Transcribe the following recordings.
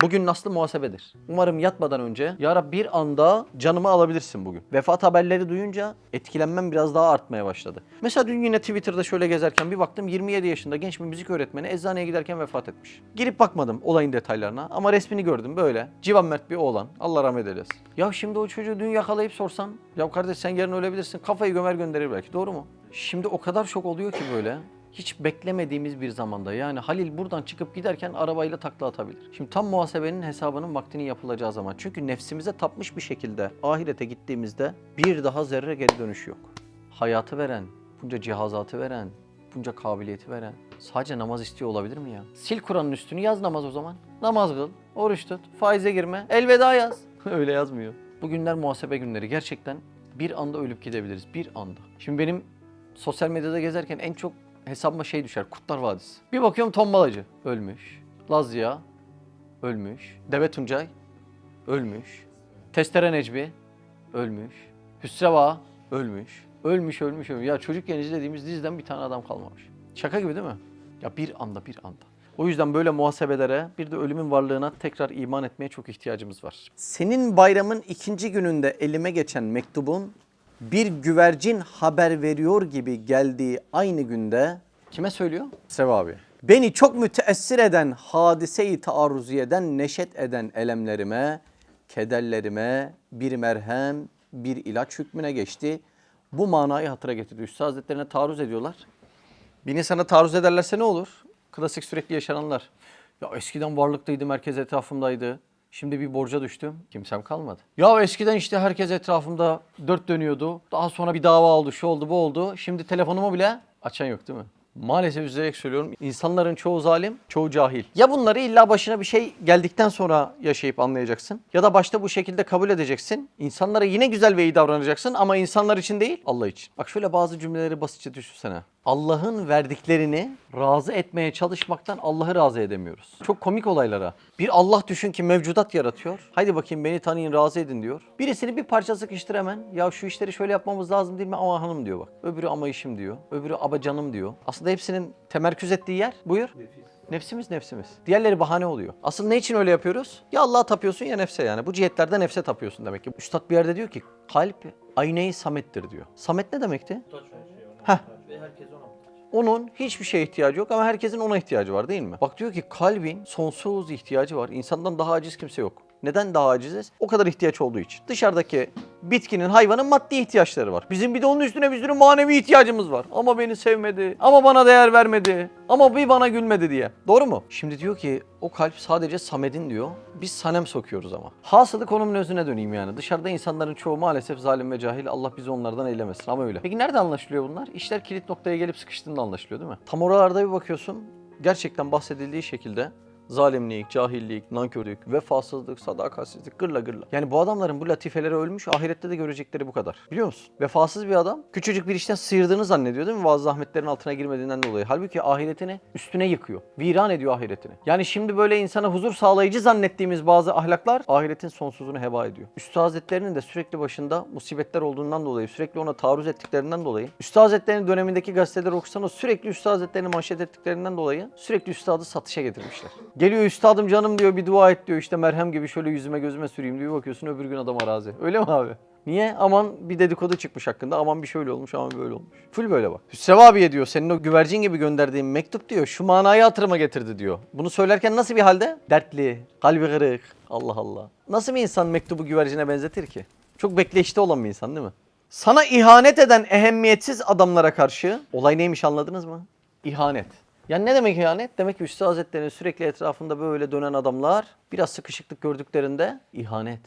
Bugün nasıl muhasebedir. Umarım yatmadan önce ya Rab bir anda canımı alabilirsin bugün. Vefat haberleri duyunca etkilenmem biraz daha artmaya başladı. Mesela dün yine Twitter'da şöyle gezerken bir baktım 27 yaşında genç bir müzik öğretmeni eczaneye giderken vefat etmiş. Girip bakmadım olayın detaylarına ama resmini gördüm böyle. Civan Mert bir oğlan. Allah rahmet eylesin. Ya şimdi o çocuğu dün yakalayıp sorsam ya kardeş sen yarın ölebilirsin kafayı gömer gönderir belki doğru mu? Şimdi o kadar şok oluyor ki böyle hiç beklemediğimiz bir zamanda yani Halil buradan çıkıp giderken arabayla takla atabilir. Şimdi tam muhasebenin hesabının vaktinin yapılacağı zaman. Çünkü nefsimize tapmış bir şekilde ahirete gittiğimizde bir daha zerre geri dönüş yok. Hayatı veren, bunca cihazatı veren, bunca kabiliyeti veren sadece namaz istiyor olabilir mi ya? Sil Kur'an'ın üstünü yaz namaz o zaman. Namaz kıl, oruç tut, faize girme, elveda yaz. Öyle yazmıyor. Bugünler muhasebe günleri gerçekten bir anda ölüp gidebiliriz. Bir anda. Şimdi benim sosyal medyada gezerken en çok hesabıma şey düşer. Kurtlar Vadisi. Bir bakıyorum Tombalacı ölmüş. Lazia ölmüş. Deve Tuncay ölmüş. Testere Necmi ölmüş. Hüsreva ölmüş. Ölmüş, ölmüş, ölmüş. Ya çocukken izlediğimiz diziden bir tane adam kalmamış. Şaka gibi değil mi? Ya bir anda, bir anda. O yüzden böyle muhasebelere bir de ölümün varlığına tekrar iman etmeye çok ihtiyacımız var. Senin bayramın ikinci gününde elime geçen mektubun bir güvercin haber veriyor gibi geldiği aynı günde kime söylüyor? Sev abi. Beni çok müteessir eden, hadise-i taarruziyeden neşet eden elemlerime, kederlerime bir merhem, bir ilaç hükmüne geçti. Bu manayı hatıra getirdi. Üstad Hazretlerine taarruz ediyorlar. Bir insana taarruz ederlerse ne olur? Klasik sürekli yaşananlar. Ya eskiden varlıklıydı, merkez etrafımdaydı. Şimdi bir borca düştüm. Kimsem kalmadı. Ya eskiden işte herkes etrafımda dört dönüyordu. Daha sonra bir dava oldu, şu oldu, bu oldu. Şimdi telefonumu bile açan yok değil mi? Maalesef üzülerek söylüyorum. İnsanların çoğu zalim, çoğu cahil. Ya bunları illa başına bir şey geldikten sonra yaşayıp anlayacaksın. Ya da başta bu şekilde kabul edeceksin. İnsanlara yine güzel ve iyi davranacaksın ama insanlar için değil, Allah için. Bak şöyle bazı cümleleri basitçe düşünsene. Allah'ın verdiklerini razı etmeye çalışmaktan Allah'ı razı edemiyoruz. Çok komik olaylara. Bir Allah düşün ki mevcudat yaratıyor. Haydi bakayım beni tanıyın razı edin diyor. Birisini bir parça sıkıştır hemen. Ya şu işleri şöyle yapmamız lazım değil mi? Ama hanım diyor bak. Öbürü ama işim diyor. Öbürü aba canım diyor. Aslında hepsinin temerküz ettiği yer buyur. Nefsimiz nefsimiz. Diğerleri bahane oluyor. Asıl ne için öyle yapıyoruz? Ya Allah'a tapıyorsun ya nefse yani. Bu cihetlerden nefse tapıyorsun demek ki. Üstad bir yerde diyor ki kalp aynayı samettir diyor. Samet ne demekti? Heh. Onun hiçbir şeye ihtiyacı yok ama herkesin ona ihtiyacı var değil mi? Bak diyor ki kalbin sonsuz ihtiyacı var. İnsandan daha aciz kimse yok. Neden daha aciziz? O kadar ihtiyaç olduğu için. Dışarıdaki bitkinin, hayvanın maddi ihtiyaçları var. Bizim bir de onun üstüne bir sürü manevi ihtiyacımız var. Ama beni sevmedi, ama bana değer vermedi, ama bir bana gülmedi diye. Doğru mu? Şimdi diyor ki o kalp sadece Samed'in diyor. Biz sanem sokuyoruz ama. Hasılı konumun özüne döneyim yani. Dışarıda insanların çoğu maalesef zalim ve cahil. Allah bizi onlardan eylemesin ama öyle. Peki nerede anlaşılıyor bunlar? İşler kilit noktaya gelip sıkıştığında anlaşılıyor değil mi? Tam oralarda bir bakıyorsun. Gerçekten bahsedildiği şekilde zalimlik, cahillik, nankörlük, vefasızlık, sadakatsizlik, gırla gırla. Yani bu adamların bu latifeleri ölmüş, ahirette de görecekleri bu kadar. Biliyor musun? Vefasız bir adam küçücük bir işten sıyırdığını zannediyor değil mi? Bazı zahmetlerin altına girmediğinden dolayı. Halbuki ahiretini üstüne yıkıyor. Viran ediyor ahiretini. Yani şimdi böyle insana huzur sağlayıcı zannettiğimiz bazı ahlaklar ahiretin sonsuzunu heba ediyor. Üstad Hazretleri'nin de sürekli başında musibetler olduğundan dolayı, sürekli ona taarruz ettiklerinden dolayı, Üstad Hazretleri'nin dönemindeki gazeteleri okusanız sürekli Üstad Hazretleri'ni manşet ettiklerinden dolayı sürekli Üstad'ı satışa getirmişler. Geliyor üstadım canım diyor bir dua et diyor işte merhem gibi şöyle yüzüme gözüme süreyim diyor bakıyorsun öbür gün adam arazi. Öyle mi abi? Niye? Aman bir dedikodu çıkmış hakkında. Aman bir şöyle olmuş, aman böyle olmuş. Full böyle bak. Hüsrev abiye diyor senin o güvercin gibi gönderdiğin mektup diyor şu manayı hatırıma getirdi diyor. Bunu söylerken nasıl bir halde? Dertli, kalbi kırık. Allah Allah. Nasıl bir insan mektubu güvercine benzetir ki? Çok bekleyişte olan bir insan değil mi? Sana ihanet eden ehemmiyetsiz adamlara karşı olay neymiş anladınız mı? İhanet. Yani ne demek ihanet? Demek ki Üstad Hazretleri'nin sürekli etrafında böyle dönen adamlar biraz sıkışıklık gördüklerinde ihanet,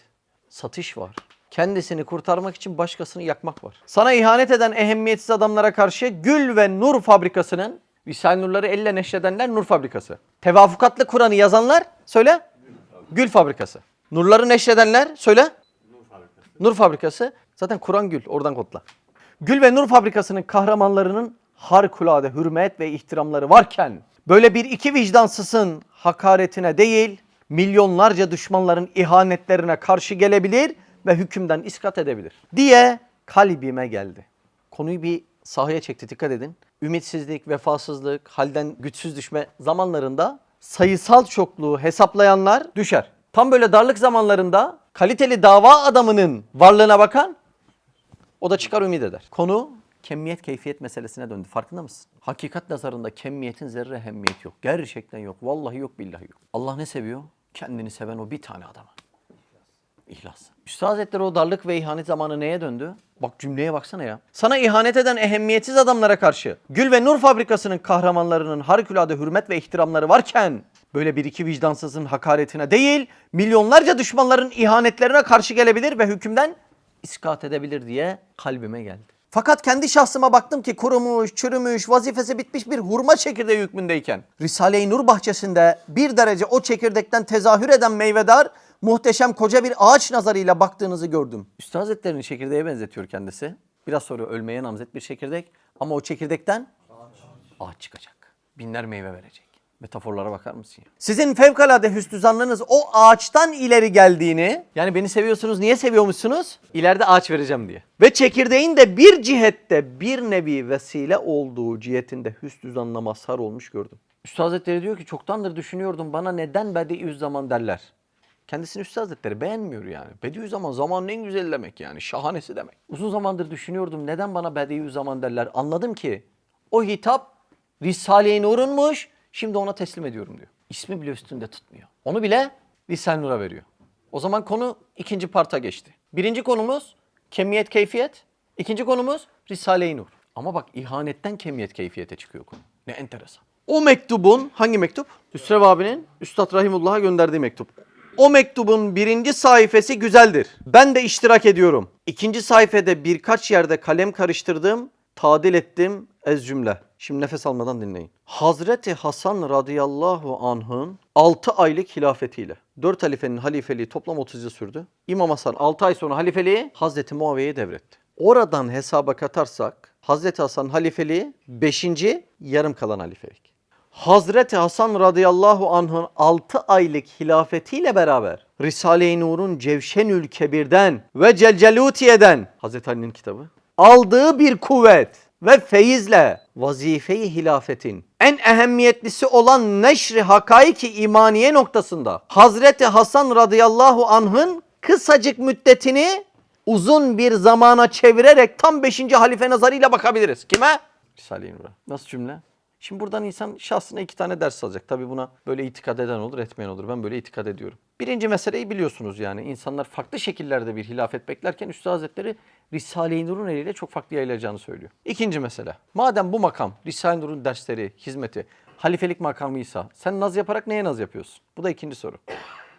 satış var. Kendisini kurtarmak için başkasını yakmak var. Sana ihanet eden ehemmiyetsiz adamlara karşı Gül ve Nur Fabrikası'nın Visal Nurları elle neşredenler Nur Fabrikası. Tevafukatlı Kur'an'ı yazanlar söyle. Gül Fabrikası. Nurları neşredenler söyle. Nur Fabrikası. Zaten Kur'an gül. Oradan kodla. Gül ve Nur Fabrikası'nın kahramanlarının harikulade hürmet ve ihtiramları varken böyle bir iki vicdansızın hakaretine değil milyonlarca düşmanların ihanetlerine karşı gelebilir ve hükümden iskat edebilir diye kalbime geldi. Konuyu bir sahaya çekti dikkat edin. Ümitsizlik, vefasızlık, halden güçsüz düşme zamanlarında sayısal çokluğu hesaplayanlar düşer. Tam böyle darlık zamanlarında kaliteli dava adamının varlığına bakan o da çıkar ümit eder. Konu kemiyet keyfiyet meselesine döndü. Farkında mısın? Hakikat nazarında kemiyetin zerre ehemmiyeti yok. Gerçekten yok. Vallahi yok billahi yok. Allah ne seviyor? Kendini seven o bir tane adama. İhlas. Üstad Hazretleri o darlık ve ihanet zamanı neye döndü? Bak cümleye baksana ya. Sana ihanet eden ehemmiyetsiz adamlara karşı Gül ve Nur fabrikasının kahramanlarının harikulade hürmet ve ihtiramları varken böyle bir iki vicdansızın hakaretine değil milyonlarca düşmanların ihanetlerine karşı gelebilir ve hükümden iskat edebilir diye kalbime geldi. Fakat kendi şahsıma baktım ki kurumuş, çürümüş, vazifesi bitmiş bir hurma çekirdeği hükmündeyken Risale-i Nur bahçesinde bir derece o çekirdekten tezahür eden meyvedar muhteşem koca bir ağaç nazarıyla baktığınızı gördüm. Üstad Hazretleri'nin çekirdeğe benzetiyor kendisi. Biraz sonra ölmeye namzet bir çekirdek ama o çekirdekten ağaç çıkacak. Binler meyve verecek. Metaforlara bakar mısın ya? Sizin fevkalade hüsnü zannınız o ağaçtan ileri geldiğini, yani beni seviyorsunuz niye seviyormuşsunuz? İleride ağaç vereceğim diye. Ve çekirdeğin de bir cihette bir nevi vesile olduğu cihetinde hüsnü zanna mazhar olmuş gördüm. Üstad Hazretleri diyor ki çoktandır düşünüyordum bana neden Bediüzzaman derler. Kendisini Üstad Hazretleri beğenmiyor yani. Bediüzzaman zamanın en güzeli demek yani. Şahanesi demek. Uzun zamandır düşünüyordum neden bana Bediüzzaman derler. Anladım ki o hitap Risale-i Nur'unmuş. Şimdi ona teslim ediyorum diyor. İsmi bile üstünde tutmuyor. Onu bile Risale-i Nur'a veriyor. O zaman konu ikinci parta geçti. Birinci konumuz kemiyet keyfiyet. İkinci konumuz Risale-i Nur. Ama bak ihanetten kemiyet keyfiyete çıkıyor konu. Ne enteresan. O mektubun hangi mektup? Hüsrev abinin Üstad Rahimullah'a gönderdiği mektup. O mektubun birinci sayfası güzeldir. Ben de iştirak ediyorum. İkinci sayfada birkaç yerde kalem karıştırdım, tadil ettim ez cümle. Şimdi nefes almadan dinleyin. Hazreti Hasan radıyallahu anh'ın 6 aylık hilafetiyle 4 halifenin halifeliği toplam 30 yıl sürdü. İmam Hasan 6 ay sonra halifeliği Hazreti Muaviye'ye devretti. Oradan hesaba katarsak Hazreti Hasan halifeliği 5. yarım kalan halifelik. Hazreti Hasan radıyallahu anh'ın 6 aylık hilafetiyle beraber Risale-i Nur'un Cevşenül Kebir'den ve Celcelutiye'den Hazreti Ali'nin kitabı aldığı bir kuvvet ve feyizle vazife-i hilafetin en ehemmiyetlisi olan neşri hakaiki imaniye noktasında Hazreti Hasan radıyallahu anh'ın kısacık müddetini uzun bir zamana çevirerek tam 5. halife nazarıyla bakabiliriz. Kime? Risale-i. Nasıl cümle? Şimdi buradan insan şahsına iki tane ders alacak. Tabi buna böyle itikad eden olur, etmeyen olur. Ben böyle itikad ediyorum. Birinci meseleyi biliyorsunuz yani. insanlar farklı şekillerde bir hilafet beklerken Üstad Hazretleri Risale-i Nur'un eliyle çok farklı yayılacağını söylüyor. İkinci mesele. Madem bu makam Risale-i Nur'un dersleri, hizmeti, halifelik makamıysa sen naz yaparak neye naz yapıyorsun? Bu da ikinci soru.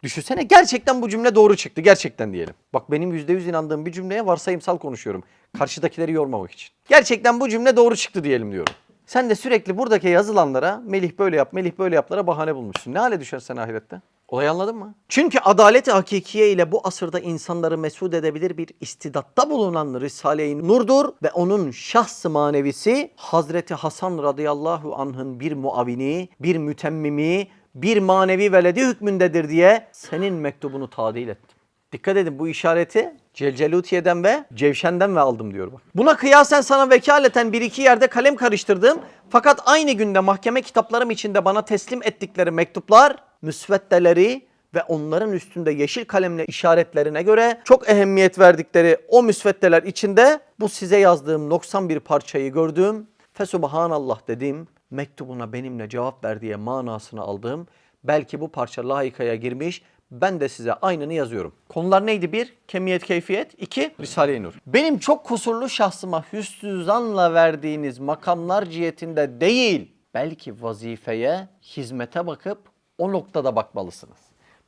Düşünsene gerçekten bu cümle doğru çıktı. Gerçekten diyelim. Bak benim %100 inandığım bir cümleye varsayımsal konuşuyorum. Karşıdakileri yormamak için. Gerçekten bu cümle doğru çıktı diyelim diyorum. Sen de sürekli buradaki yazılanlara Melih böyle yap, Melih böyle yaplara bahane bulmuşsun. Ne hale düşersen ahirette? Olayı anladın mı? Çünkü adalet-i hakikiye ile bu asırda insanları mesut edebilir bir istidatta bulunan Risale-i Nur'dur ve onun şahs-ı manevisi Hazreti Hasan radıyallahu anh'ın bir muavini, bir mütemmimi, bir manevi veledi hükmündedir diye senin mektubunu tadil ettim. Dikkat edin bu işareti Celcelutiye'den ve Cevşen'den ve aldım diyor bak. Buna kıyasen sana vekaleten bir iki yerde kalem karıştırdım. Fakat aynı günde mahkeme kitaplarım içinde bana teslim ettikleri mektuplar, müsveddeleri ve onların üstünde yeşil kalemle işaretlerine göre çok ehemmiyet verdikleri o müsveddeler içinde bu size yazdığım 91 parçayı gördüm. Fesubhanallah dedim. Mektubuna benimle cevap ver diye manasını aldım. Belki bu parça layıkaya girmiş ben de size aynını yazıyorum. Konular neydi? Bir, kemiyet keyfiyet. iki Risale-i Nur. Benim çok kusurlu şahsıma hüsnü zanla verdiğiniz makamlar cihetinde değil, belki vazifeye, hizmete bakıp o noktada bakmalısınız.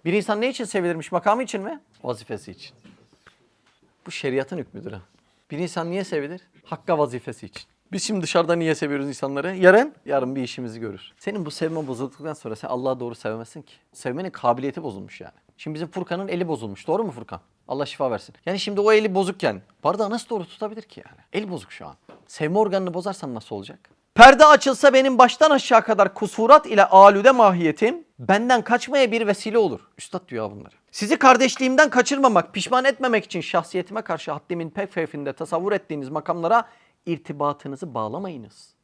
Bir insan ne için sevilirmiş? Makamı için mi? Vazifesi için. Bu şeriatın hükmüdür ha. Bir insan niye sevilir? Hakka vazifesi için. Biz şimdi dışarıda niye seviyoruz insanları? Yarın, yarın bir işimizi görür. Senin bu sevme bozulduktan sonra sen Allah'a doğru sevemezsin ki. Sevmenin kabiliyeti bozulmuş yani. Şimdi bizim Furkan'ın eli bozulmuş. Doğru mu Furkan? Allah şifa versin. Yani şimdi o eli bozukken bardağı nasıl doğru tutabilir ki yani? El bozuk şu an. Sevme organını bozarsan nasıl olacak? Perde açılsa benim baştan aşağı kadar kusurat ile alüde mahiyetim benden kaçmaya bir vesile olur. Üstad diyor bunları. Sizi kardeşliğimden kaçırmamak, pişman etmemek için şahsiyetime karşı haddimin pek fevfinde tasavvur ettiğiniz makamlara irtibatınızı bağlamayınız.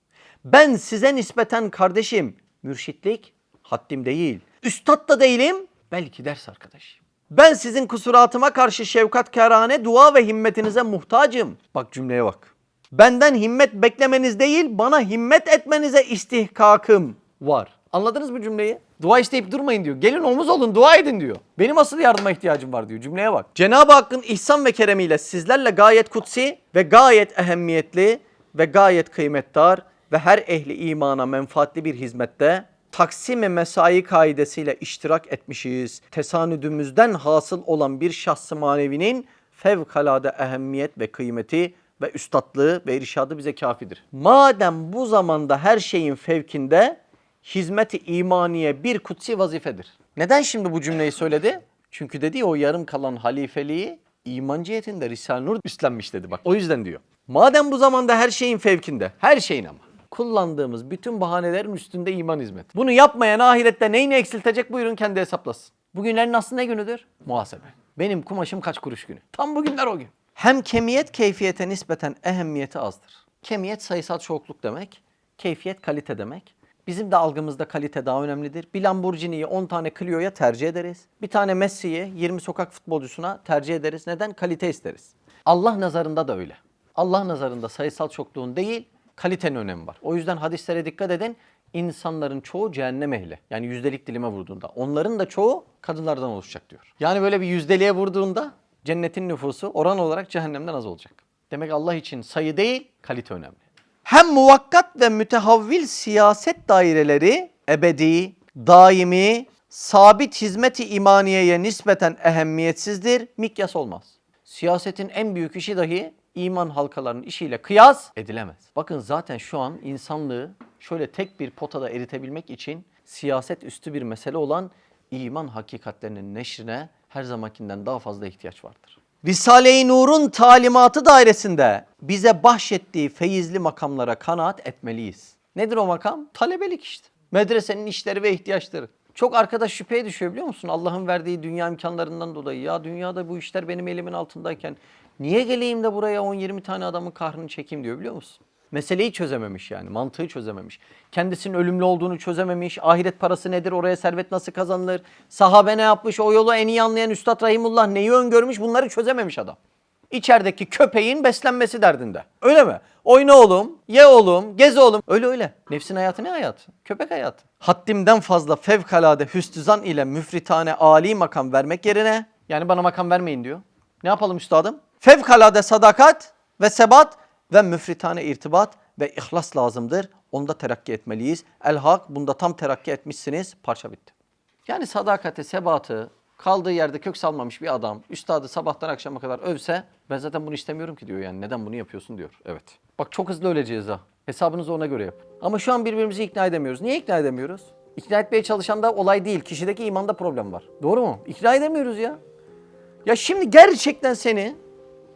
Ben size nispeten kardeşim, mürşitlik, Haddim değil. Üstad da değilim. Belki ders arkadaşıyım. Ben sizin kusuratıma karşı şefkatkârane dua ve himmetinize muhtacım. Bak cümleye bak. Benden himmet beklemeniz değil, bana himmet etmenize istihkakım var. Anladınız mı cümleyi? Dua isteyip durmayın diyor. Gelin omuz olun, dua edin diyor. Benim asıl yardıma ihtiyacım var diyor. Cümleye bak. Cenab-ı Hakk'ın ihsan ve keremiyle sizlerle gayet kutsi ve gayet ehemmiyetli ve gayet kıymetdar ve her ehli imana menfaatli bir hizmette Taksim-i mesai kaidesiyle iştirak etmişiz. Tesanüdümüzden hasıl olan bir şahsı manevinin fevkalade ehemmiyet ve kıymeti ve üstatlığı ve irşadı bize kafidir. Madem bu zamanda her şeyin fevkinde hizmet-i imaniye bir kutsi vazifedir. Neden şimdi bu cümleyi söyledi? Çünkü dedi ya, o yarım kalan halifeliği iman cihetinde Risale-i Nur üstlenmiş dedi bak. O yüzden diyor. Madem bu zamanda her şeyin fevkinde, her şeyin ama kullandığımız bütün bahanelerin üstünde iman hizmeti. Bunu yapmayan ahirette neyini eksiltecek buyurun kendi hesaplasın. Bugünlerin aslında ne günüdür? Muhasebe. Benim kumaşım kaç kuruş günü. Tam bugünler o gün. Hem kemiyet keyfiyete nispeten ehemmiyeti azdır. Kemiyet sayısal çoğukluk demek, keyfiyet kalite demek. Bizim de algımızda kalite daha önemlidir. Bir Lamborghini'yi 10 tane Clio'ya tercih ederiz. Bir tane Messi'yi 20 sokak futbolcusuna tercih ederiz. Neden? Kalite isteriz. Allah nazarında da öyle. Allah nazarında sayısal çokluğun değil, kalitenin önemi var. O yüzden hadislere dikkat edin. İnsanların çoğu cehennem ehli. Yani yüzdelik dilime vurduğunda. Onların da çoğu kadınlardan oluşacak diyor. Yani böyle bir yüzdeliğe vurduğunda cennetin nüfusu oran olarak cehennemden az olacak. Demek Allah için sayı değil, kalite önemli. Hem muvakkat ve mütehavvil siyaset daireleri ebedi, daimi, sabit hizmeti imaniyeye nispeten ehemmiyetsizdir, mikyas olmaz. Siyasetin en büyük işi dahi iman halkalarının işiyle kıyas edilemez. Bakın zaten şu an insanlığı şöyle tek bir potada eritebilmek için siyaset üstü bir mesele olan iman hakikatlerinin neşrine her zamankinden daha fazla ihtiyaç vardır. Risale-i Nur'un talimatı dairesinde bize bahşettiği feyizli makamlara kanaat etmeliyiz. Nedir o makam? Talebelik işte. Medresenin işleri ve ihtiyaçları. Çok arkadaş şüpheye düşüyor biliyor musun? Allah'ın verdiği dünya imkanlarından dolayı. Ya dünyada bu işler benim elimin altındayken niye geleyim de buraya 10-20 tane adamın kahrını çekeyim diyor biliyor musun? Meseleyi çözememiş yani, mantığı çözememiş. Kendisinin ölümlü olduğunu çözememiş. Ahiret parası nedir, oraya servet nasıl kazanılır? Sahabe ne yapmış, o yolu en iyi anlayan Üstad Rahimullah neyi öngörmüş bunları çözememiş adam. İçerideki köpeğin beslenmesi derdinde. Öyle mi? Oyna oğlum, ye oğlum, gez oğlum. Öyle öyle. Nefsin hayatı ne hayatı? Köpek hayatı. Haddimden fazla fevkalade hüsnüzan ile müfritane âli makam vermek yerine yani bana makam vermeyin diyor. Ne yapalım üstadım? Fevkalade sadakat ve sebat ve müfritane irtibat ve ihlas lazımdır. Onda terakki etmeliyiz. El hak bunda tam terakki etmişsiniz. Parça bitti. Yani sadakati, sebatı, kaldığı yerde kök salmamış bir adam üstadı sabahtan akşama kadar övse ben zaten bunu istemiyorum ki diyor yani. Neden bunu yapıyorsun diyor. Evet. Bak çok hızlı öleceğiz ha. Hesabınızı ona göre yapın. Ama şu an birbirimizi ikna edemiyoruz. Niye ikna edemiyoruz? İkna etmeye çalışan da olay değil. Kişideki imanda problem var. Doğru mu? İkna edemiyoruz ya. Ya şimdi gerçekten seni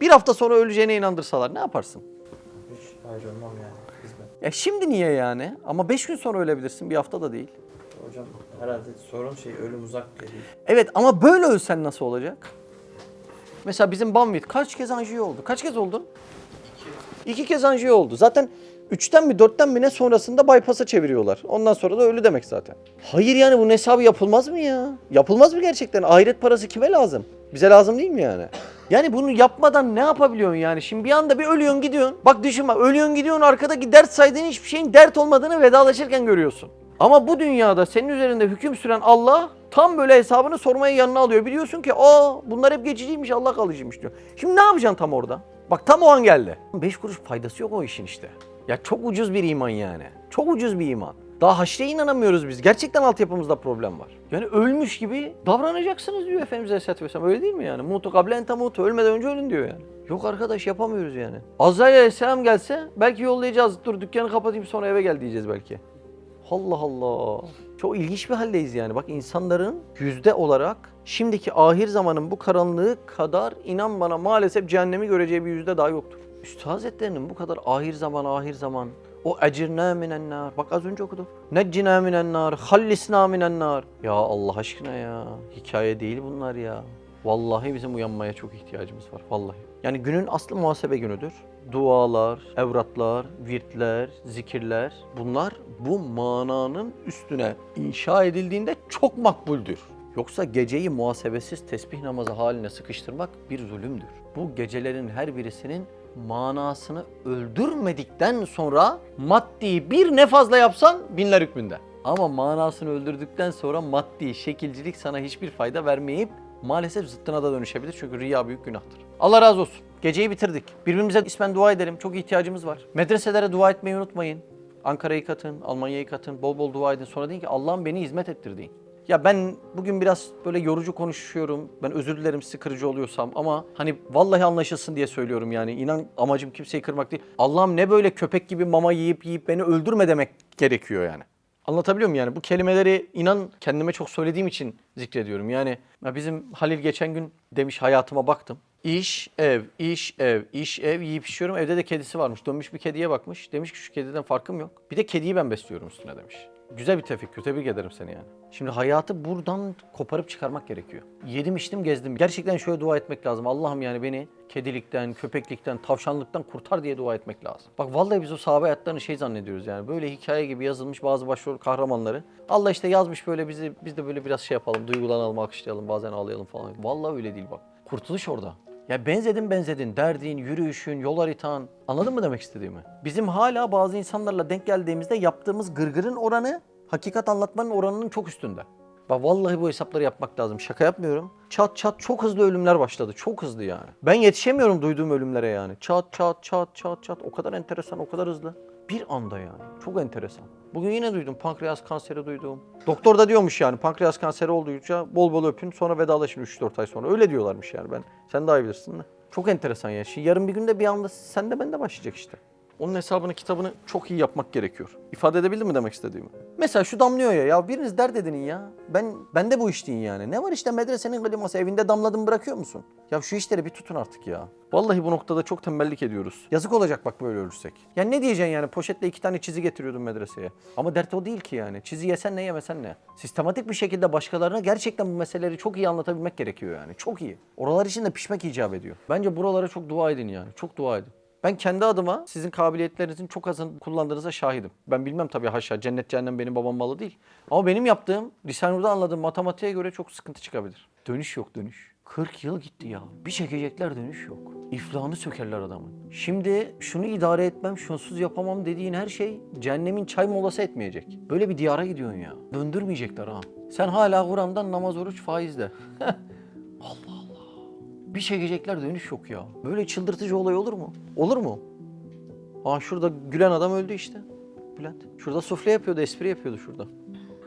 bir hafta sonra öleceğine inandırsalar ne yaparsın? Hayır olmam yani hizmet. Ya şimdi niye yani? Ama 5 gün sonra ölebilirsin. Bir hafta da değil. Hocam herhalde sorun şey ölüm uzak geliyor. Evet ama böyle ölsen nasıl olacak? Mesela bizim Banvit kaç kez anjiyo oldu? Kaç kez oldun? İki. İki kez anjiyo oldu. Zaten üçten mi dörtten mi ne sonrasında bypass'a çeviriyorlar. Ondan sonra da ölü demek zaten. Hayır yani bunun hesabı yapılmaz mı ya? Yapılmaz mı gerçekten? Ahiret parası kime lazım? Bize lazım değil mi yani? Yani bunu yapmadan ne yapabiliyorsun yani? Şimdi bir anda bir ölüyorsun gidiyorsun. Bak düşün bak ölüyorsun gidiyorsun arkadaki dert saydığın hiçbir şeyin dert olmadığını vedalaşırken görüyorsun. Ama bu dünyada senin üzerinde hüküm süren Allah tam böyle hesabını sormaya yanına alıyor. Biliyorsun ki aa bunlar hep geçiciymiş Allah kalıcıymış diyor. Şimdi ne yapacaksın tam orada? Bak tam o an geldi. 5 kuruş faydası yok o işin işte. Ya çok ucuz bir iman yani. Çok ucuz bir iman. Daha haşre inanamıyoruz biz. Gerçekten altyapımızda problem var. Yani ölmüş gibi davranacaksınız diyor Efendimiz Aleyhisselatü Vesselam. Öyle değil mi yani? Mutu kable ente mutu. Ölmeden önce ölün diyor yani. Yok arkadaş yapamıyoruz yani. Azrail Aleyhisselam gelse belki yollayacağız. Dur dükkanı kapatayım sonra eve gel diyeceğiz belki. Allah Allah. Çok ilginç bir haldeyiz yani. Bak insanların yüzde olarak şimdiki ahir zamanın bu karanlığı kadar inan bana maalesef cehennemi göreceği bir yüzde daha yoktur. Üstad Hazretlerinin bu kadar ahir zaman ahir zaman o ecirna minen nar. Bak az önce okuduk. Neccina minen nar. Hallisna minen nar. Ya Allah aşkına ya. Hikaye değil bunlar ya. Vallahi bizim uyanmaya çok ihtiyacımız var. Vallahi. Yani günün aslı muhasebe günüdür. Dualar, evratlar, virtler, zikirler bunlar bu mananın üstüne inşa edildiğinde çok makbuldür. Yoksa geceyi muhasebesiz tesbih namazı haline sıkıştırmak bir zulümdür. Bu gecelerin her birisinin manasını öldürmedikten sonra maddi bir ne fazla yapsan binler hükmünde. Ama manasını öldürdükten sonra maddi şekilcilik sana hiçbir fayda vermeyip maalesef zıttına da dönüşebilir. Çünkü riya büyük günahtır. Allah razı olsun. Geceyi bitirdik. Birbirimize ismen dua edelim. Çok ihtiyacımız var. Medreselere dua etmeyi unutmayın. Ankara'yı katın, Almanya'yı katın. Bol bol dua edin. Sonra deyin ki Allah'ım beni hizmet ettir deyin. Ya ben bugün biraz böyle yorucu konuşuyorum. Ben özür dilerim sıkıcı oluyorsam ama hani vallahi anlaşılsın diye söylüyorum yani. İnan amacım kimseyi kırmak değil. Allah'ım ne böyle köpek gibi mama yiyip yiyip beni öldürme demek gerekiyor yani. Anlatabiliyor muyum yani? Bu kelimeleri inan kendime çok söylediğim için zikrediyorum. Yani ya bizim Halil geçen gün demiş hayatıma baktım. İş, ev, iş, ev, iş, ev yiyip içiyorum. Evde de kedisi varmış. Dönmüş bir kediye bakmış. Demiş ki şu kediden farkım yok. Bir de kediyi ben besliyorum üstüne demiş. Güzel bir tefekkür. Tebrik ederim seni yani. Şimdi hayatı buradan koparıp çıkarmak gerekiyor. Yedim içtim gezdim. Gerçekten şöyle dua etmek lazım. Allah'ım yani beni kedilikten, köpeklikten, tavşanlıktan kurtar diye dua etmek lazım. Bak vallahi biz o sahabe hayatlarını şey zannediyoruz yani. Böyle hikaye gibi yazılmış bazı başrol kahramanları. Allah işte yazmış böyle bizi biz de böyle biraz şey yapalım, duygulanalım, alkışlayalım, bazen ağlayalım falan. Vallahi öyle değil bak. Kurtuluş orada. Ya benzedin benzedin. Derdin, yürüyüşün, yol haritan. Anladın mı demek istediğimi? Bizim hala bazı insanlarla denk geldiğimizde yaptığımız gırgırın oranı hakikat anlatmanın oranının çok üstünde. Bak vallahi bu hesapları yapmak lazım. Şaka yapmıyorum. Çat çat çok hızlı ölümler başladı. Çok hızlı yani. Ben yetişemiyorum duyduğum ölümlere yani. Çat çat çat çat çat. O kadar enteresan, o kadar hızlı. Bir anda yani. Çok enteresan. Bugün yine duydum. Pankreas kanseri duydum. Doktor da diyormuş yani pankreas kanseri oldukça bol bol öpün sonra vedalaşın 3-4 ay sonra. Öyle diyorlarmış yani ben. Sen daha iyi bilirsin. Çok enteresan ya. Şimdi yarın bir günde bir anda sen de ben de başlayacak işte. Onun hesabını, kitabını çok iyi yapmak gerekiyor. İfade edebildim mi demek istediğimi? Mesela şu damlıyor ya. Ya biriniz dert edinin ya. Ben ben de bu iş yani. Ne var işte medresenin kliması evinde damladın bırakıyor musun? Ya şu işleri bir tutun artık ya. Vallahi bu noktada çok tembellik ediyoruz. Yazık olacak bak böyle ölürsek. Ya ne diyeceksin yani poşetle iki tane çizi getiriyordun medreseye. Ama dert o değil ki yani. Çizi yesen ne yemesen ne. Sistematik bir şekilde başkalarına gerçekten bu meseleleri çok iyi anlatabilmek gerekiyor yani. Çok iyi. Oralar için de pişmek icap ediyor. Bence buralara çok dua edin yani. Çok dua edin. Ben kendi adıma sizin kabiliyetlerinizin çok azını kullandığınıza şahidim. Ben bilmem tabii haşa cennet cehennem benim babam malı değil. Ama benim yaptığım Lisanur'da anladığım matematiğe göre çok sıkıntı çıkabilir. Dönüş yok dönüş. 40 yıl gitti ya. Bir çekecekler dönüş yok. İflahını sökerler adamın. Şimdi şunu idare etmem, şunsuz yapamam dediğin her şey cehennemin çay molası etmeyecek. Böyle bir diyara gidiyorsun ya. Döndürmeyecekler ha. Sen hala Kur'an'dan namaz, oruç, faizde. Bir çekecekler dönüş yok ya. Böyle çıldırtıcı olay olur mu? Olur mu? Aa şurada gülen adam öldü işte. Bülent. Şurada sufle yapıyordu, espri yapıyordu şurada.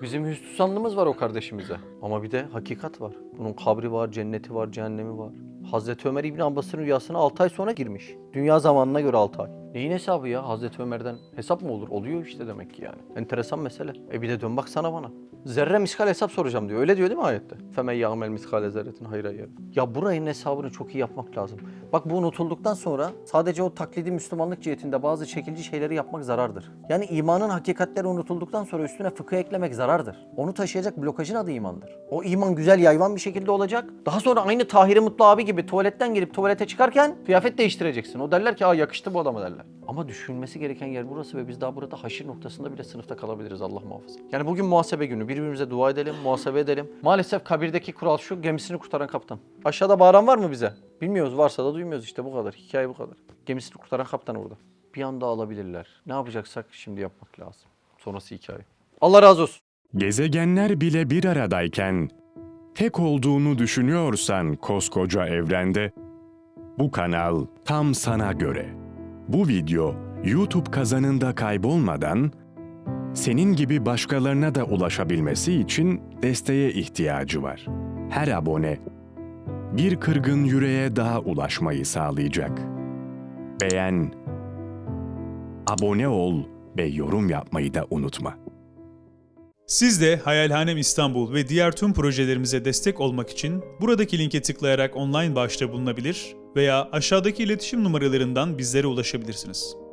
Bizim hüsnü sandığımız var o kardeşimize. Ama bir de hakikat var. Bunun kabri var, cenneti var, cehennemi var. Hazreti Ömer İbni Abbas'ın rüyasına 6 ay sonra girmiş. Dünya zamanına göre 6 ay. Neyin hesabı ya? Hazreti Ömer'den hesap mı olur? Oluyor işte demek ki yani. Enteresan mesele. E bir de dön bak sana bana. Zerre miskal hesap soracağım diyor. Öyle diyor değil mi ayette? Femen yağmel miskale zerretin hayra yer. Ya burayın hesabını çok iyi yapmak lazım. Bak bu unutulduktan sonra sadece o taklidi Müslümanlık cihetinde bazı çekici şeyleri yapmak zarardır. Yani imanın hakikatleri unutulduktan sonra üstüne fıkıh eklemek zarardır. Onu taşıyacak blokajın adı imandır. O iman güzel yayvan bir şekilde olacak. Daha sonra aynı Tahir Mutlu abi gibi tuvaletten girip tuvalete çıkarken kıyafet değiştireceksin. O derler ki aa yakıştı bu adama derler. Ama düşünülmesi gereken yer burası ve biz daha burada haşir noktasında bile sınıfta kalabiliriz Allah muhafaza. Yani bugün muhasebe günü. Birbirimize dua edelim, muhasebe edelim. Maalesef kabirdeki kural şu, gemisini kurtaran kaptan. Aşağıda bağıran var mı bize? Bilmiyoruz, varsa da duymuyoruz işte bu kadar. Hikaye bu kadar. Gemisini kurtaran kaptan orada. Bir anda alabilirler. Ne yapacaksak şimdi yapmak lazım. Sonrası hikaye. Allah razı olsun. Gezegenler bile bir aradayken tek olduğunu düşünüyorsan koskoca evrende bu kanal tam sana göre. Bu video YouTube kazanında kaybolmadan senin gibi başkalarına da ulaşabilmesi için desteğe ihtiyacı var. Her abone bir kırgın yüreğe daha ulaşmayı sağlayacak. Beğen, abone ol ve yorum yapmayı da unutma. Siz de Hayalhanem İstanbul ve diğer tüm projelerimize destek olmak için buradaki linke tıklayarak online bağışta bulunabilir veya aşağıdaki iletişim numaralarından bizlere ulaşabilirsiniz.